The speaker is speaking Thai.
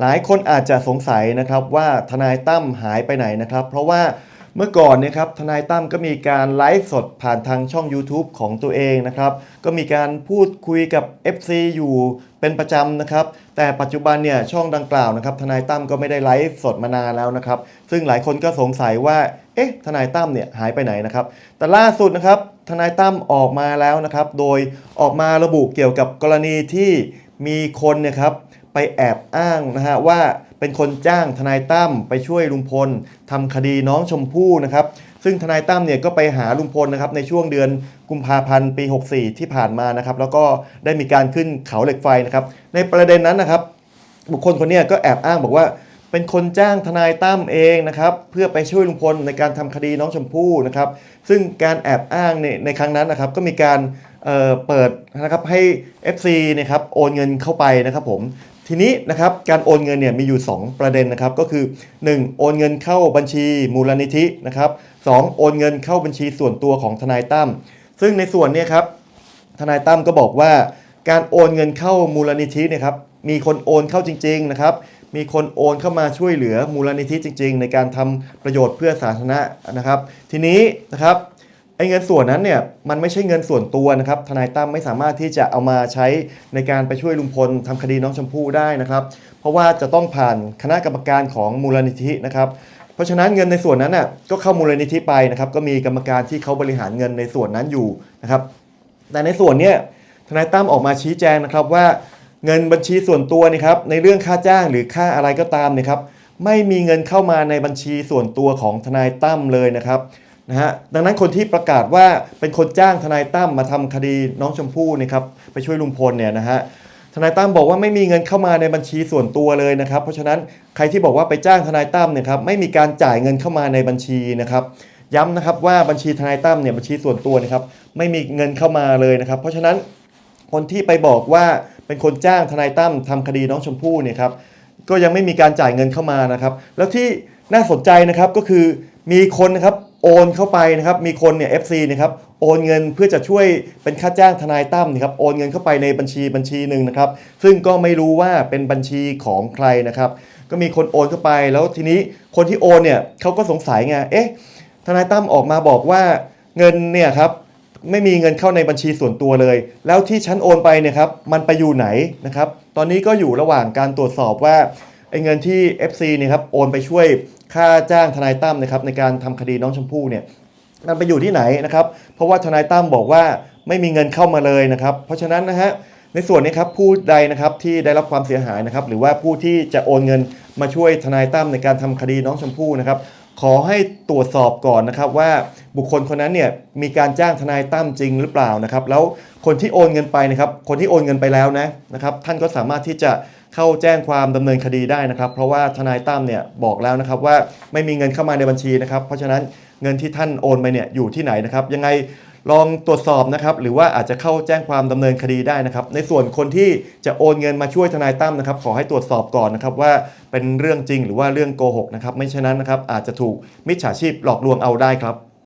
หลายคนอาจจะสงสัยนะครับว่าทนายตั้มหายไปไหนนะครับ เพราะว่าเมื่อก่อนเนี่ยครับทนายตั้มก็มีการไลฟ์สดผ่านทางช่อง YouTube ของตัวเองนะครับก็มีการพูดคุยกับ FC อยู่เป็นประจำนะครับ แต่ปัจจุบันเนี่ยช่องดังกล่าวนะครับทนายตั้มก็ไม่ได้ไลฟ์สดมานานแล้วนะครับ ซึ่งหลายคนก็สงสัยว่าเอ๊ะทนายตั้มเนี่ยหายไปไหนนะครับ แต่ล่าสุดนะครับทนายตั้มออกมาแล้วนะครับ โดยออกมาระบุเกี่ยวกับกรณีที่มีคนเนี่ยครับ ไปแอบอ้างนะฮะว่าเป็นคนจ้างทนายตั้มไปช่วยลุงพลทำคดีน้องชมพู่นะครับซึ่งทนายตั้มเนี่ยก็ไปหาลุงพลนะครับในช่วงเดือนกุมภาพันธ์ปี 64 ที่ผ่านมานะครับแล้วก็ได้มีการขึ้นเขาเหล็กไฟนะครับในประเด็นนั้นนะครับ บุคคลคนนี้ก็แอบอ้างบอกว่าเป็นคนจ้างทนายตั้มเองนะครับเพื่อไปช่วยลุงพลในการทำคดีน้องชมพู่นะครับซึ่งการแอบอ้างในในครั้งนั้นนะครับก็มีการเเปิดนะครับให้ FC นะครับโอนเงินเข้าไปนะครับผม ทีนี้นะครับการโอนเงินเนี่ยมีอยู่ 2 ประเด็นนะครับก็คือ 1. โอนเงินเข้าบัญชีมูลนิธินะครับสองโอนเงินเข้าบัญชีส่วนตัวของทนายตั้มซึ่งในส่วนเนี้ครับทนายตั้มก็บอกว่าการโอนเงินเข้ามูลนิธิเนี่ยครับมีคนโอนเข้าจริงๆนะครับมีคนโอนเข้ามาช่วยเหลือมูลนิธิจริง ๆ ในการทำประโยชน์เพื่อสาธารณะนะครับ ทีนี้นะครับ ไอ้เงินส่วนนั้นเนี่ยมันไม่ใช่เงินส่วนตัวนะครับทนายตั้มไม่สามารถที่จะเอามาใช้ในการไปช่วยลุงพลทำคดีน้องชมพู่ได้นะครับ เพราะว่าจะต้องผ่านคณะกรรมการของมูลนิธินะครับ เพราะฉะนั้นเงินในส่วนนั้นน่ะก็เข้ามูลนิธิไปนะครับ ก็มีกรรมการที่เขาบริหารเงินในส่วนนั้นอยู่นะครับ แต่ในส่วนเนี้ยทนายตั้มออกมาชี้แจงนะครับว่าเงินบัญชีส่วนตัวนี่ครับในเรื่องค่าจ้างหรือค่าอะไรก็ตามเนี่ยครับไม่มีเงินเข้ามาในบัญชีส่วนตัวของทนายตั้มเลยนะครับ นะฮะดังนั้นคนที่ประกาศว่าเป็นคนจ้างทนายตั้มมาทำคดีน้องชมพู่เนะครับไปช่วยลุงพลเนี่ยนะฮะทนายตั้มบอกว่าไม่มีเงินเข้ามาในบัญชีส่วนตัวเลยนะครับ เพราะฉะนั้นใครที่บอกว่าไปจ้างทนายตั้มเนี่ยครับไม่มีการจ่ายเงินเข้ามาในบัญชีนะครับย้ำนะครับว่าบัญชีทนายตั้มเนี่ยบัญชีส่วนตัวนะครับไม่มีเงินเข้ามาเลยนะครับ เพราะฉะนั้นคนที่ไปบอกว่าเป็นคนจ้างทนายตั้มทำคดีน้องชมพู่เนี่ยครับก็ยังไม่มีการจ่ายเงินเข้ามานะครับ แล้วที่น่าสนใจนะครับก็คือมีคนนะครับ โอนเข้าไปนะครับมีคนเนี่ย FC นะครับโอนเงินเพื่อจะช่วยเป็นค่าจ้างทนายตั้มนะครับโอนเงินเข้าไปในบัญชีบัญชีหนึ่งนะครับซึ่งก็ไม่รู้ว่าเป็นบัญชีของใครนะครับก็มีคนโอนเข้าไปแล้วทีนี้คนที่โอนเนี่ยเขาก็สงสัยไงเอ๊ะทนายตั้มออกมาบอกว่าเงินเนี่ยครับไม่มีเงินเข้าในบัญชีส่วนตัวเลย แล้วที่ฉันโอนไปเนี่ยครับมันไปอยู่ไหนนะครับตอนนี้ก็อยู่ระหว่างการตรวจสอบว่า ไอ้เงินที่ FC เนี่ยครับโอนไปช่วยค่าจ้างทนายตั้มนะครับในการทำคดีน้องชมพู่เนี่ยมันไปอยู่ที่ไหนนะครับ เพราะว่าทนายตั้มบอกว่าไม่มีเงินเข้ามาเลยนะครับ เพราะฉะนั้นนะฮะในส่วนนี้ครับผู้ใดนะครับที่ได้รับความเสียหายนะครับหรือว่าผู้ที่จะโอนเงินมาช่วยทนายตั้มในการทำคดีน้องชมพู่นะครับ ขอให้ตรวจสอบก่อนนะครับว่าบุคคลคนนั้นเนี่ยมีการจ้างทนายตั้มจริงหรือเปล่านะครับ แล้วคนที่โอนเงินไปนะครับคนที่โอนเงินไปแล้วนะนะครับ ท่านก็สามารถที่จะเข้าแจ้งความดำเนินคดีได้นะครับ เพราะว่าทนายตั้มเนี่ยบอกแล้วนะครับว่าไม่มีเงินเข้ามาในบัญชีนะครับ เพราะฉะนั้นเงินที่ท่านโอนไปเนี่ยอยู่ที่ไหนนะครับ ยังไง ลองตรวจสอบนะครับหรือว่าอาจจะเข้าแจ้งความดำเนินคดีได้นะครับ ในส่วนคนที่จะโอนเงินมาช่วยทนายตั้มนะครับ ขอให้ตรวจสอบก่อนนะครับว่าเป็นเรื่องจริงหรือว่าเรื่องโกหกนะครับไม่เช่นนั้นนะครับอาจจะถูกมิจฉาชีพหลอกลวงเอาได้ครับ